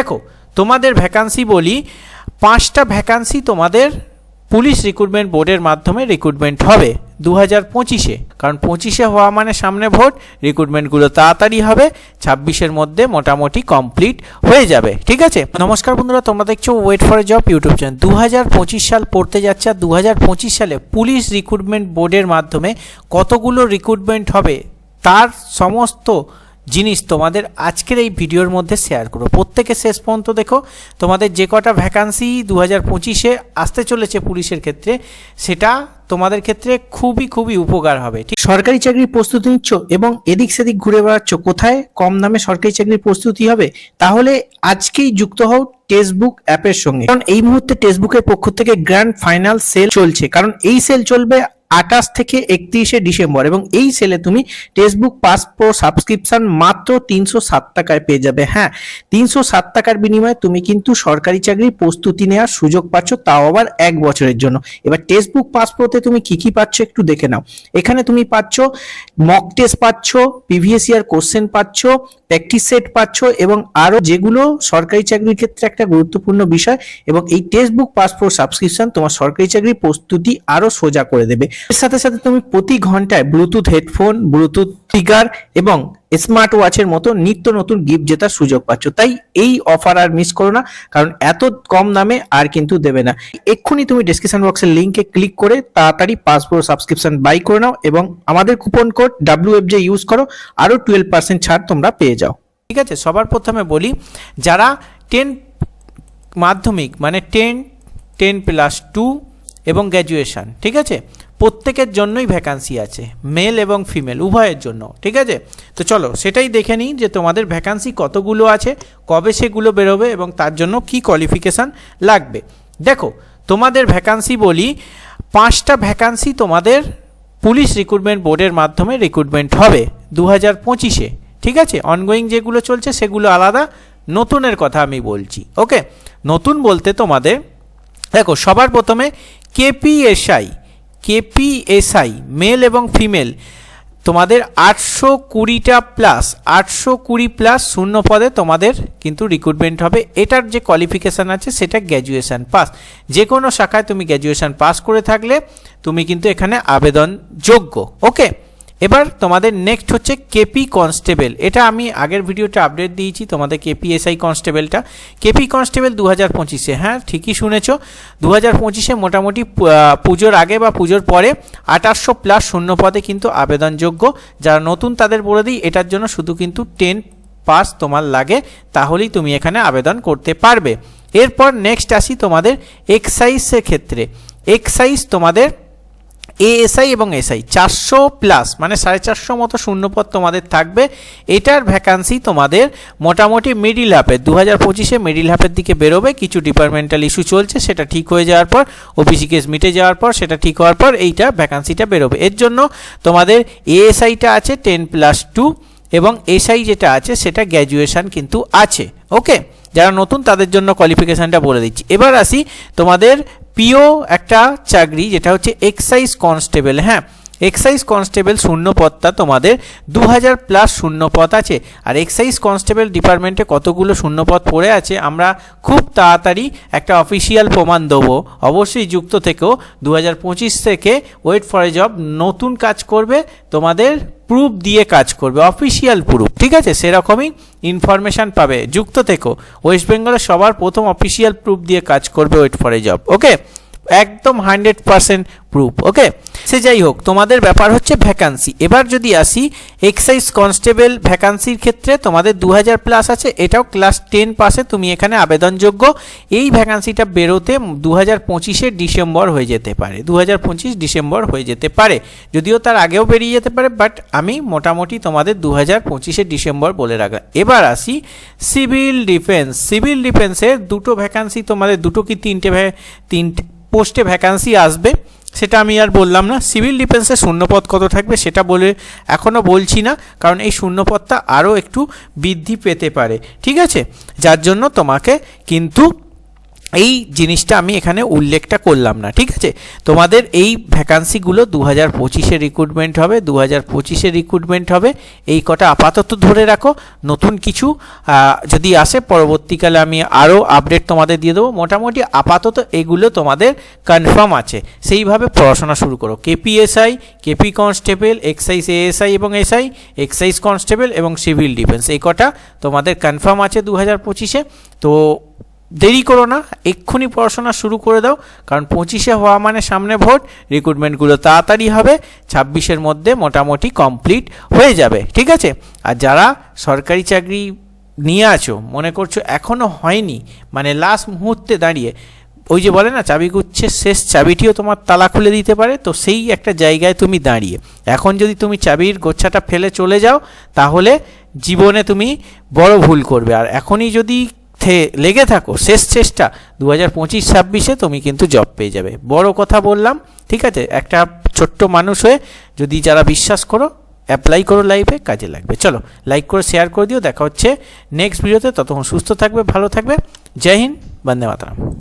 দেখো, তোমাদের ভ্যাকান্সি বলি, পাঁচটা ভ্যাকান্সি তোমাদের পুলিশ রিক্রুটমেন্ট বোর্ডের মাধ্যমে রিক্রুটমেন্ট হবে দু হাজার পঁচিশে। কারণ পঁচিশে হওয়া মানে সামনে ভোট রিক্রুটমেন্টগুলো তাড়াতাড়ি হবে, ছাব্বিশের মধ্যে মোটামুটি কমপ্লিট হয়ে যাবে। ঠিক আছে? নমস্কার বন্ধুরা, তোমরা দেখছ wait for job YouTube channel দু হাজার পঁচিশ সাল পড়তে যাচ্ছে আর দু হাজার পঁচিশ সালে পুলিশ রিক্রুটমেন্ট বোর্ডের মাধ্যমে কতগুলো রিক্রুটমেন্ট হবে, তার সমস্ত জিনিস তোমাদের আজকের এই ভিডিওর মধ্যে শেয়ার করো। প্রত্যেকে শেষ পর্যন্ত দেখো, তোমাদের যে কটা ভ্যাকান্সি দু হাজার পঁচিশে আসতে চলেছে পুলিশের ক্ষেত্রে, সেটা তোমাদের ক্ষেত্রে খুবই খুবই উপকার হবে, ঠিক? সরকারি চাকরির প্রস্তুতি নিচ্ছ এবং এদিক সেদিক ঘুরে বেড়াচ্ছ, কোথায় কম দামে সরকারি চাকরির প্রস্তুতি হবে, তাহলে আজকেই যুক্ত হও টেক্সটবুক অ্যাপের সঙ্গে। কারণ এই মুহূর্তে টেক্সটবুকের পক্ষ থেকে গ্র্যান্ড ফাইনাল সেল চলছে, কারণ এই সেল চলবে আঠাশ থেকে একত্রিশে ডিসেম্বর এবং এই সেলে তুমি টেক্সটবুক পাস প্রো সাবস্ক্রিপশন মাত্র তিনশো সাত টাকায় পেয়ে যাবে। হ্যাঁ তিনশো সাত টাকার বিনিময়ে তুমি কিন্তু সরকারি চাকরির প্রস্তুতি নেওয়ার সুযোগ পাচ্ছ তাও আবার এক বছরের জন্য। এবার টেক্সটবুক পাস প্রোতে তুমি কি কি পাচ্ছ একটু দেখে নাও। এখানে তুমি পাচ্ছ মক টেস্ট পাচ্ছ প্রিভিয়াস ইয়ার কোশ্চেন পাচ্ছ প্র্যাকটিস সেট পাচ্ছ এবং আরও যেগুলো সরকারি চাকরির ক্ষেত্রে একটা গুরুত্বপূর্ণ বিষয় এবং এই টেক্সটবুক পাস প্রো সাবস্ক্রিপশন তোমার সরকারি চাকরির প্রস্তুতি আরও সোজা করে দেবে। এর সাথে সাথে তুমি প্রতি ঘন্টায় ব্লুটুথ হেডফোন ব্লুটুথ স্পিকার এবং স্মার্ট ওয়াচের মতো নিত্য নতুন গিফট জেতার সুযোগ পাচ্ছ। তাই এই অফার আর মিস করো না, কারণ এত কম দামে আর কিন্তু দেবে না। এক্ষুনি তুমি ডেসক্রিপশন বক্সের লিঙ্কে ক্লিক করে তাড়াতাড়ি পাসপোর্ট সাবস্ক্রিপশন বাই করে নাও এবং আমাদের coupon code W F J use করো আরও টুয়েলভ পার্সেন্ট ছাড় তোমরা পেয়ে যাও। ঠিক আছে? সবার প্রথমে বলি, যারা টেন মাধ্যমিক মানে টেন টেন প্লাস টু এবং গ্র্যাজুয়েশন ঠিক আছে? প্রত্যেকের জন্যই ভ্যাকান্সি আছে মেল এবং ফিমেল উভয়ের জন্য, ঠিক আছে? তো চলো, সেটাই দেখে নিই যে তোমাদের ভ্যাকান্সি কতগুলো আছে, কবে সেগুলো বেরোবে এবং তার জন্য কি কোয়ালিফিকেশান লাগবে। দেখো, তোমাদের ভ্যাকান্সি বলি, পাঁচটা ভ্যাকান্সি তোমাদের পুলিশ রিক্রুটমেন্ট বোর্ডের মাধ্যমে রিক্রুটমেন্ট হবে দু হাজার পঁচিশে, ঠিক আছে? অনগোয়িং যেগুলো চলছে সেগুলো আলাদা, নতুনের কথা আমি বলছি ওকে নতুন বলতে তোমাদের, দেখো, সবার প্রথমে কেপিএসআই কেপিএসআই মেল এবং ফিমেল তোমাদের আটশো কুড়িটা প্লাস আটশো কুড়ি প্লাস শূন্য পদে তোমাদের কিন্তু রিক্রুটমেন্ট হবে। এটার যে কোয়ালিফিকেশান আছে, সেটা গ্র্যাজুয়েশান পাস যে কোনো শাখায় তুমি গ্র্যাজুয়েশান পাস করে থাকলে, তুমি কিন্তু এখানে আবেদন যোগ্য ওকে এবার তোমাদের নেক্সট হচ্ছে কেপি কনস্টেবল এটা আমি আগের ভিডিওটা আপডেট দিয়েছি, তোমাদের কেপিএসআই কনস্টেবলটা কেপি কনস্টেবল দু হাজার পঁচিশে হ্যাঁ ঠিকই শুনেছ। দু হাজার পঁচিশে মোটামুটি পুজোর আগে বা পুজোর পরে আঠাশশো প্লাস শূন্য পদে কিন্তু আবেদনযোগ্য। যারা নতুন তাদের বলে দিই, এটার জন্য শুধু কিন্তু টেন পাস তোমার লাগে, তাহলেই তুমি এখানে আবেদন করতে পারবে। এরপর নেক্সট আসি তোমাদের এক্সাইজের ক্ষেত্রে। এক্সাইজ তোমাদের এএসআই এবং এসআই। চারশো প্লাস মানে সাড়ে চারশো মতো শূন্যপদ তোমাদের থাকবে। এটার ভ্যাকান্সি তোমাদের মোটামুটি মিডিল হাফের দু হাজার পঁচিশে মিডিল হাফের দিকে বেরোবে। কিছু ডিপার্টমেন্টাল ইস্যু চলছে, সেটা ঠিক হয়ে যাওয়ার পর ওবিসি কেস মিটে যাওয়ার পর, সেটা ঠিক হওয়ার পর এইটা ভ্যাকান্সিটা বেরোবে। এর জন্য তোমাদের এএসআইটা আছে টেন প্লাস টু এবং এসআই যেটা আছে, সেটা গ্র্যাজুয়েশন কিন্তু আছে। ওকে যারা নতুন, তাদের জন্য কোয়ালিফিকেশানটা বলে দিচ্ছি। এবার আসি তোমাদের পিও একটা চাকরি যেটা হচ্ছে এক্সাইজ কনস্টেবল হ্যাঁ? এক্সাইজ কনস্টেবল শূন্য পদটা তোমাদের দু হাজার প্লাস শূন্য পদ আছে। আর এক্সাইজ কনস্টেবল ডিপার্টমেন্টে কতগুলো শূন্য পদ পড়ে আছে, আমরা খুব তাড়াতাড়ি একটা অফিসিয়াল প্রমাণ দেবো। অবশ্যই যুক্ত থেকেও দু হাজার পঁচিশ থেকে ওয়েট ফর এ জব নতুন কাজ করবে, তোমাদের প্রুফ দিয়ে কাজ করবে অফিসিয়াল প্রুফ ঠিক আছে? সেরকমই ইনফরমেশান পাবে। যুক্ত থেকেও ওয়েস্ট বেঙ্গলের সবার প্রথম অফিসিয়াল প্রুফ দিয়ে কাজ করবে wait for a job okay একদম হান্ড্রেড পার্সেন্ট প্রুফ ওকে সে যাই হোক, তোমাদের ব্যাপার হচ্ছে ভ্যাকান্সি এবার যদি আসি এক্সাইজ কনস্টেবল ভ্যাকান্সির ক্ষেত্রে তোমাদের দু হাজার প্লাস আছে, এটাও ক্লাস টেন পাসে তুমি এখানে আবেদনযোগ্য। এই ভ্যাকান্সিটা বেরোতে দু হাজার পঁচিশে ডিসেম্বর হয়ে যেতে পারে দু হাজার পঁচিশ ডিসেম্বর হয়ে যেতে পারে। যদিও তার আগেও বেরিয়ে যেতে পারে বাট আমি মোটামুটি তোমাদের দু হাজার পঁচিশে ডিসেম্বর বলে রাখলাম। এবার আসি সিভিল ডিফেন্স সিভিল ডিফেন্সের দুটো ভ্যাকান্সি তোমাদের, দুটো কি তিনটে তিনটে পোস্টে ভ্যাকান্সি আসবে, সেটা আমি আর বললাম না। সিভিল ডিফেন্সে শূন্যপদ কত থাকবে সেটা বলে এখনও বলছি না, কারণ এই শূন্যপদটা আরও একটু বৃদ্ধি পেতে পারে। ঠিক আছে? যার জন্য তোমাকে কিন্তু এই জিনিসটা আমি এখানে উল্লেখটা করলাম না, ঠিক আছে? তোমাদের এই ভ্যাকান্সিগুলো দু হাজার পঁচিশে রিক্রুটমেন্ট হবে দু হাজার পঁচিশে রিক্রুটমেন্ট হবে, এই কটা আপাতত ধরে রাখো। নতুন কিছু যদি আসে, পরবর্তীকালে আমি আরও আপডেট তোমাদের দিয়ে দেবো। মোটামুটি আপাতত এগুলো তোমাদের কনফার্ম আছে। সেইভাবে পড়াশোনা শুরু করো। KPSI KP constable excise ASI এবং এসআই এক্সাইজ কনস্টেবল এবং সিভিল ডিফেন্স এই কটা তোমাদের কনফার্ম আছে দু হাজার পঁচিশে। তো দেরি করো না, এক্ষুনি পড়াশোনা শুরু করে দাও, কারণ পঁচিশে হওয়া মানে সামনে ভোট রিক্রুটমেন্টগুলো তাড়াতাড়ি হবে, ছাব্বিশের মধ্যে মোটামুটি কমপ্লিট হয়ে যাবে, ঠিক আছে? আর যারা সরকারি চাকরি নিয়ে আছো, মনে করছ এখনও হয়নি মানে লাস্ট মুহূর্তে দাঁড়িয়ে, ওই যে বলে না, চাবি গুচ্ছের শেষ চাবিটিও তোমার তালা খুলে দিতে পারে, তো সেই একটা জায়গায় তুমি দাঁড়িয়ে। এখন যদি তুমি চাবির গোচ্ছাটা ফেলে চলে যাও, তাহলে জীবনে তুমি বড় ভুল করবে। আর এখনই যদি থে- লেগে থাকো, শেষ চেষ্টা। দু হাজার পঁচিশ, ছাব্বিশে তুমি কিন্তু জব পেয়ে যাবে। বড় কথা বললাম, ঠিক আছে? একটা ছোট্ট মানুষ হয়ে যদি যারা বিশ্বাস করো অ্যাপ্লাই করো লাইফে কাজে লাগবে। চলো লাইক করে শেয়ার করে দিও। দেখা হচ্ছে নেক্সট ভিডিওতে ততক্ষণ সুস্থ থাকবে, ভালো থাকবে। জয় হিন্দ, বন্দে মাতরম।